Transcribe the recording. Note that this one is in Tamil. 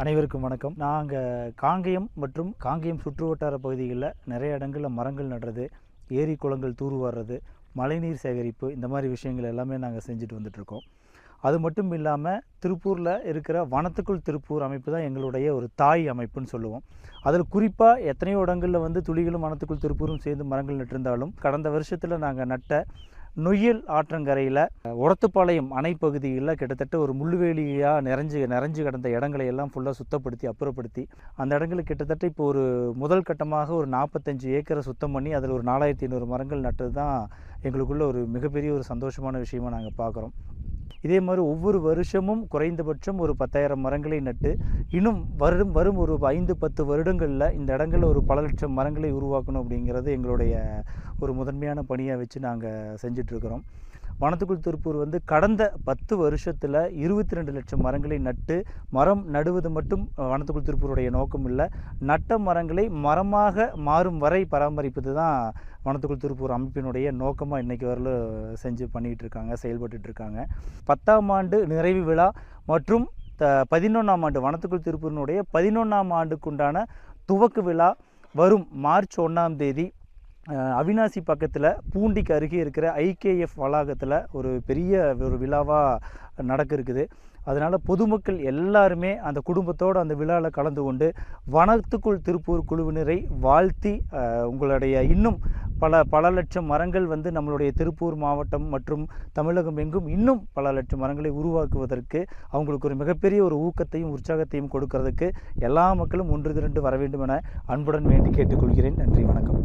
அனைவருக்கும் வணக்கம். நாங்கள் காங்கேயம் மற்றும் காங்கேயம் சுற்றுவட்டார பகுதிகளில் நிறைய இடங்களில் மரங்கள் நடுறது ஏரி குளங்கள் தூர்வாடுறது மழைநீர் சேகரிப்பு இந்த மாதிரி விஷயங்கள் எல்லாமே நாங்கள் செஞ்சுட்டு வந்துட்ருக்கோம் அது மட்டும் இல்லாமல் திருப்பூரில் இருக்கிற வனத்துக்குள் திருப்பூர் அமைப்பு தான் எங்களுடைய ஒரு தாய் அமைப்புன்னு சொல்லுவோம். அதில் குறிப்பாக எத்தனையோ இடங்களில் வந்து துளிகளும் வனத்துக்குள் திருப்பூரும் சேர்ந்து மரங்கள் நட்டிருந்தாலும் கடந்த வருஷத்தில் நாங்கள் நட்ட நொய்யல் ஆற்றங்கரையில் உரத்துப்பாளையம் அணை பகுதியில் கிட்டத்தட்ட ஒரு முள்ளுவேலியாக நிறைஞ்சு நிறைஞ்சு கிடந்த இடங்களை எல்லாம் ஃபுல்லாக சுத்தப்படுத்தி அப்புறப்படுத்தி அந்த இடங்களுக்கு கிட்டத்தட்ட இப்போ ஒரு முதல் கட்டமாக ஒரு நாற்பத்தஞ்சு ஏக்கரை சுத்தம் பண்ணி அதில் ஒரு நாலாயிரத்தி ஐநூறு மரங்கள் நட்டது தான் எங்களுக்குள்ள ஒரு மிகப்பெரிய ஒரு சந்தோஷமான விஷயமா நாங்கள் பார்க்குறோம் இதே மாதிரி ஒவ்வொரு வருஷமும் குறைந்தபட்சம் ஒரு பத்தாயிரம் மரங்களை நட்டு இன்னும் வரும் வரும் ஒரு ஐந்து பத்து வருடங்களில் இந்த இடங்களில் ஒரு பல லட்சம் மரங்களை உருவாக்கணும் அப்படிங்கிறது எங்களுடைய ஒரு முதன்மையான பணியாக வச்சு நாங்கள் செஞ்சிட்ருக்கிறோம் வனத்துக்குள் திருப்பூர் வந்து கடந்த பத்து வருஷத்தில் இருபத்தி ரெண்டு லட்சம் மரங்களை நட்டு மரம் நடுவது மட்டும் வனத்துக்குள் திருப்பூருடைய நோக்கம் இல்லை. நட்ட மரங்களை மரமாக மாறும் வரை பராமரிப்பது தான் வனத்துக்குள் திருப்பூர் அமைப்பினுடைய நோக்கமாக இன்றைக்கி வரலும் செஞ்சு பண்ணிகிட்டு இருக்காங்க செயல்பட்டுட்டு இருக்காங்க. பத்தாம் ஆண்டு நிறைவு விழா மற்றும் த பதினொன்றாம் ஆண்டு வனத்துக்குள் திருப்பூரினுடைய பதினொன்றாம் ஆண்டுக்குண்டான துவக்க விழா வரும் மார்ச் ஒன்றாம் தேதி அவினாசி பக்கத்தில் பூண்டிக்கு அருகே இருக்கிற ஐகேஎஃப் வளாகத்தில் ஒரு பெரிய ஒரு விழாவாக நடக்க இருக்குது அதனால் பொதுமக்கள் எல்லாருமே அந்த குடும்பத்தோடு அந்த விழாவில் கலந்து கொண்டு வனத்துக்குள் திருப்பூர் குழுவினரை வாழ்த்தி உங்களுடைய இன்னும் பல பல லட்சம் மரங்கள் வந்து நம்மளுடைய திருப்பூர் மாவட்டம் மற்றும் தமிழகம் எங்கும் இன்னும் பல லட்சம் மரங்களை உருவாக்குவதற்கு அவங்களுக்கு ஒரு மிகப்பெரிய ஒரு ஊக்கத்தையும் உற்சாகத்தையும் கொடுக்கறதுக்கு எல்லா மக்களும் ஒன்று திரண்டு வர வேண்டும் என அன்புடன் வேண்டி கேட்டுக்கொள்கிறேன். நன்றி வணக்கம்.